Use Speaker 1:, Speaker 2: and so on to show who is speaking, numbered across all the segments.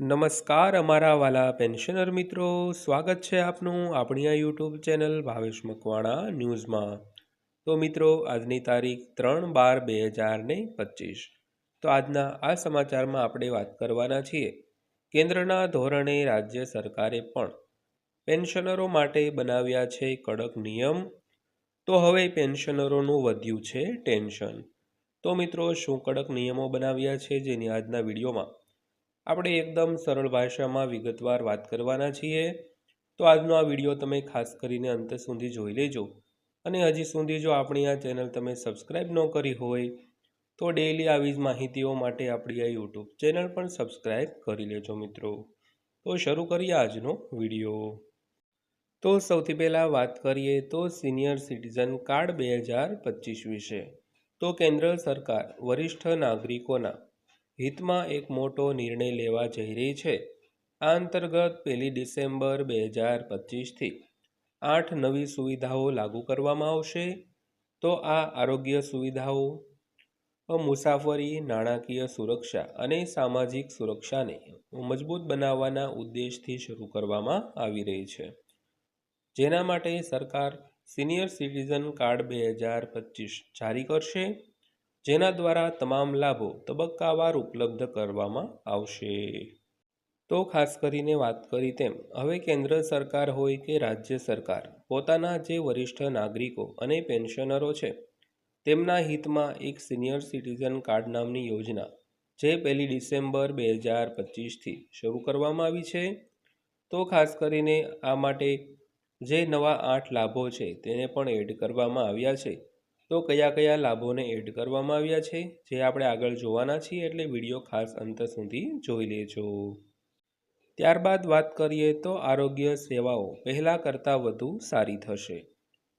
Speaker 1: નમસ્કાર અમારા વાલા પેન્શનર મિત્રો. સ્વાગત છે આપનું આપણી આ યુટ્યુબ ચેનલ ભાવેશ મકવાણા ન્યૂઝમાં. તો મિત્રો, આજની તારીખ ત્રણ બાર બે હજાર ને પચીસ. તો આજના આ સમાચારમાં આપણે વાત કરવાના છીએ. કેન્દ્રના ધોરણે રાજ્ય સરકારે પણ પેન્શનરો માટે બનાવ્યા છે કડક નિયમ. તો હવે પેન્શનરોનું વધ્યું છે ટેન્શન. તો મિત્રો, શું કડક નિયમો બનાવ્યા છે જેની આજના વિડીયોમાં આપણે એકદમ સરળ ભાષામાં વિગતવાર વાત કરવાના છીએ. તો આજનો આ વીડિયો તમે ખાસ કરીને અંત સુધી જોઈ લેજો. અને હજી સુધી જો આપણી આ ચેનલ તમે સબસ્ક્રાઈબ ન કરી હોય, તો ડેઈલી આવી જ માહિતીઓ માટે આપણી આ યુટ્યુબ ચેનલ પણ સબસ્ક્રાઈબ કરી લેજો મિત્રો. તો શરૂ કરીએ આજનો વીડિયો. તો સૌથી પહેલાં વાત કરીએ તો સિનિયર સિટીઝન કાર્ડ બે હજાર પચીસ વિશે. તો કેન્દ્ર સરકાર વરિષ્ઠ નાગરિકોના હિતમાં એક મોટો નિર્ણય લેવા જઈ રહી છે. આ અંતર્ગત પહેલી ડિસેમ્બર બે હજાર પચીસથી આઠ નવી સુવિધાઓ લાગુ કરવામાં આવશે. તો આ આરોગ્ય સુવિધાઓ મુસાફરી, નાણાકીય સુરક્ષા અને સામાજિક સુરક્ષાને મજબૂત બનાવવાના ઉદ્દેશથી શરૂ કરવામાં આવી રહી છે. જેના માટે સરકાર સિનિયર સિટીઝન કાર્ડ બે હજાર પચીસ જારી કરશે. જેના દ્વારા તમામ લાભો તબક્કાવાર ઉપલબ્ધ કરવામાં આવશે. તો ખાસ કરીને વાત કરી તેમ, હવે કેન્દ્ર સરકાર હોય કે રાજ્ય સરકાર, પોતાના જે વરિષ્ઠ નાગરિકો અને પેન્શનરો છે, તેમના હિતમાં એક સિનિયર સિટીઝન કાર્ડ નામની યોજના, જે પહેલી ડિસેમ્બર બે હજાર પચીસથી શરૂ કરવામાં આવી છે. તો ખાસ કરીને આ માટે જે નવા આઠ લાભો છે, તેને પણ એડ કરવામાં આવ્યા છે. તો કયા કયા લાભોને એડ કરવામાં આવ્યા છે, જે આપણે આગળ જોવાના છીએ એટલે વીડિયો ખાસ અંત સુધી જોઈ લેજો. ત્યારબાદ વાત કરીએ તો આરોગ્ય સેવાઓ પહેલાં કરતાં વધુ સારી થશે.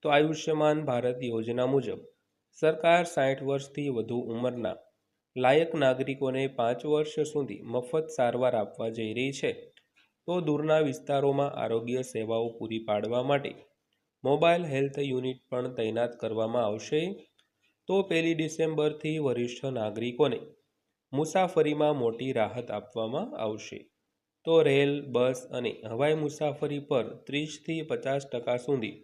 Speaker 1: તો આયુષ્યમાન ભારત યોજના મુજબ, સરકાર સાઠ વર્ષથી વધુ ઉંમરના લાયક નાગરિકોને પાંચ વર્ષ સુધી મફત સારવાર આપવા જઈ રહી છે. તો દૂરના વિસ્તારોમાં આરોગ્ય સેવાઓ પૂરી પાડવા માટે મોબાઈલ હેલ્થ યુનિટ પણ તૈનાત કરવામાં આવશે. તો પહેલી ડિસેમ્બરથી વરિષ્ઠ નાગરિકોને મુસાફરીમાં મોટી રાહત આપવામાં આવશે. તો રેલ, બસ અને હવાઈ મુસાફરી પર ત્રીસથી પચાસ ટકા સુધી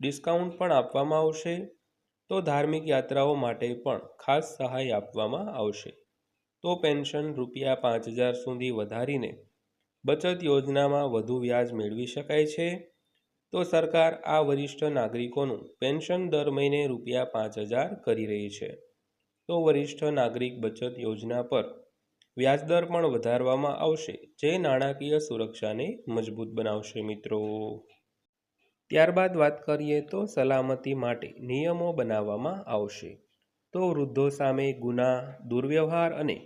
Speaker 1: ડિસ્કાઉન્ટ પણ આપવામાં આવશે. તો ધાર્મિક યાત્રાઓ માટે પણ ખાસ સહાય આપવામાં આવશે. તો પેન્શન રૂપિયા પાંચ હજાર સુધી વધારીને બચત યોજનામાં વધુ વ્યાજ મેળવી શકાય છે. તો સરકાર આ વરિષ્ઠ નાગરિકોનું પેન્શન દર મહિને રૂપિયા પાંચ હજાર કરી રહી છે. તો વરિષ્ઠ નાગરિક બચત યોજના પર વ્યાજદર પણ વધારવામાં આવશે, જે નાણાકીય સુરક્ષાને મજબૂત બનાવશે મિત્રો. ત્યારબાદ વાત કરીએ તો સલામતી માટે નિયમો બનાવવામાં આવશે. તો વૃદ્ધો સામે ગુના, દુર્વ્યવહાર અને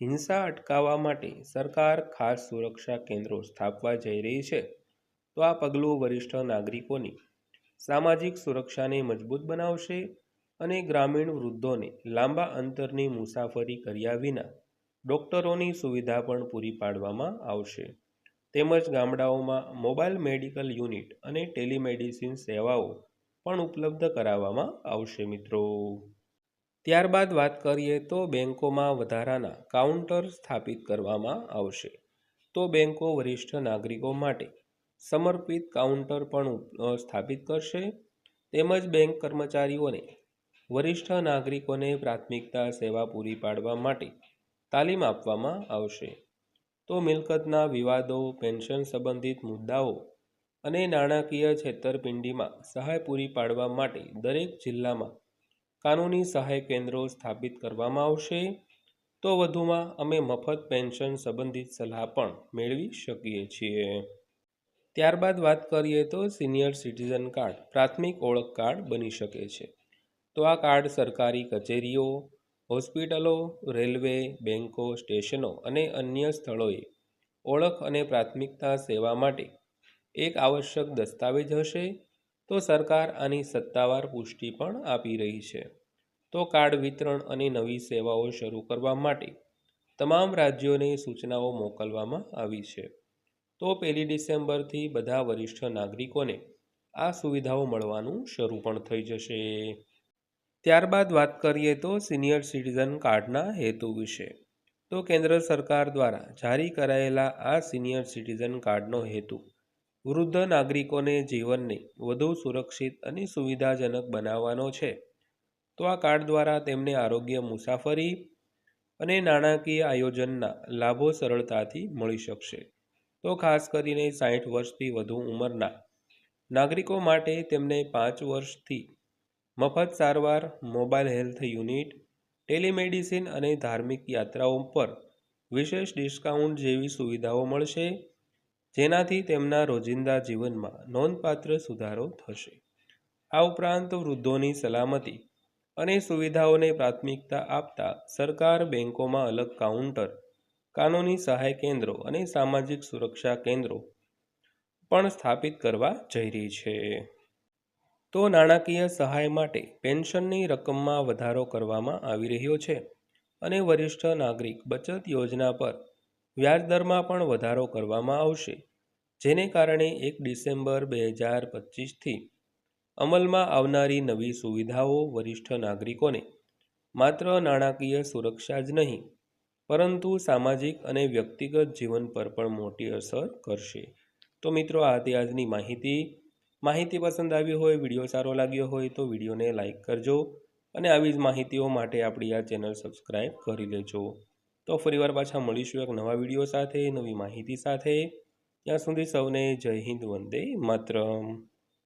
Speaker 1: હિંસા અટકાવવા માટે સરકાર ખાસ સુરક્ષા કેન્દ્રો સ્થાપવા જઈ રહી છે. તો આ પગલું વરિષ્ઠ નાગરિકોની સામાજિક સુરક્ષાને મજબૂત બનાવશે અને ગ્રામીણ વૃદ્ધોને લાંબા અંતરની મુસાફરી કર્યા વિના ડૉક્ટરોની સુવિધા પણ પૂરી પાડવામાં આવશે. તેમજ ગામડાઓમાં મોબાઈલ મેડિકલ યુનિટ અને ટેલિમેડિસિન સેવાઓ પણ ઉપલબ્ધ કરાવવામાં આવશે મિત્રો. ત્યારબાદ વાત કરીએ તો બેંકોમાં વધારાના કાઉન્ટર સ્થાપિત કરવામાં આવશે. તો બેંકો વરિષ્ઠ નાગરિકો માટે સમર્પિત કાઉન્ટર પણ સ્થાપિત કરશે. તેમજ બેંક કર્મચારીઓને, વરિષ્ઠ નાગરિકોને પ્રાથમિકતા સેવા પૂરી પાડવા માટે તાલીમ આપવામાં આવશે. તો મિલકતના વિવાદો, પેન્શન સંબંધિત મુદ્દાઓ અને નાણાકીય છેતરપિંડીમાં સહાય પૂરી પાડવા માટે દરેક જિલ્લામાં કાનૂની સહાય કેન્દ્રો સ્થાપિત કરવામાં આવશે. તો વધુમાં અમે મફત પેન્શન સંબંધિત સલાહ પણ મેળવી શકીએ છીએ. ત્યારબાદ વાત કરીએ તો સિનિયર સિટીઝન કાર્ડ, પ્રાથમિક ઓળખ કાર્ડ બની શકે છે. તો આ કાર્ડ સરકારી કચેરીઓ, હોસ્પિટલો, રેલવે બેન્કો સ્ટેશનો અને અન્ય સ્થળોએ ઓળખ અને પ્રાથમિકતા સેવા માટે એક આવશ્યક દસ્તાવેજ હશે. તો સરકાર આની સત્તાવાર પુષ્ટિ પણ આપી રહી છે. તો કાર્ડ વિતરણ અને નવી સેવાઓ શરૂ કરવા માટે તમામ રાજ્યોને સૂચનાઓ મોકલવામાં આવી છે. તો પહેલી ડિસેમ્બરથી બધા વરિષ્ઠ નાગરિકોને આ સુવિધાઓ મળવાનું શરૂ પણ થઈ જશે. ત્યારબાદ વાત કરીએ તો સિનિયર સિટીઝન કાર્ડના હેતુ વિશે. તો કેન્દ્ર સરકાર દ્વારા જારી કરાયેલા આ સિનિયર સિટીઝન કાર્ડનો હેતુ વૃદ્ધ નાગરિકોને જીવનને વધુ સુરક્ષિત અને સુવિધાજનક બનાવવાનો છે. તો આ કાર્ડ દ્વારા તેમને આરોગ્ય મુસાફરી અને નાણાકીય આયોજનના લાભો સરળતાથી મળી શકશે. તો ખાસ કરીને સાઠ વર્ષથી વધુ ઉંમરના નાગરિકો માટે તેમને પાંચ વર્ષથી મફત સારવાર, મોબાઈલ હેલ્થ યુનિટ, ટેલિમેડિસિન અને ધાર્મિક યાત્રાઓ પર વિશેષ ડિસ્કાઉન્ટ જેવી સુવિધાઓ મળશે, જેનાથી તેમના રોજિંદા જીવનમાં નોંધપાત્ર સુધારો થશે. આ ઉપરાંત વૃદ્ધોની સલામતી અને સુવિધાઓને પ્રાથમિકતા આપતા સરકાર બેંકોમાં અલગ કાઉન્ટર કાનૂની સહાય કેન્દ્રો અને સામાજિક સુરક્ષા કેન્દ્રો પણ સ્થાપિત કરવા જઈ રહી છે. તો નાણાકીય સહાય માટે પેન્શનની રકમમાં વધારો કરવામાં આવી રહ્યો છે અને વરિષ્ઠ નાગરિક બચત યોજના પર વ્યાજદરમાં પણ વધારો કરવામાં આવશે, જેને કારણે એક ડિસેમ્બર બે હજાર પચીસથી અમલમાં આવનારી નવી સુવિધાઓ વરિષ્ઠ નાગરિકોને માત્ર નાણાકીય સુરક્ષા જ નહીં પરંતુ સામાજિક અને વ્યક્તિગત જીવન પર પણ મોટી અસર કરશે. તો મિત્રો, આ હતી આજની માહિતી. માહિતી પસંદ આવી હોય, વીડિયો સારો લાગ્યો હોય, તો વિડીયોને લાઇક કરજો અને આવી જ માહિતીઓ માટે આપણી આ ચેનલ સબસ્ક્રાઈબ કરી લેજો. તો ફરીવાર પાછા મળીશું એક નવા વીડિયો સાથે, નવી માહિતી સાથે. ત્યાં સુધી સૌને જય હિન્દ, વંદે માતરમ.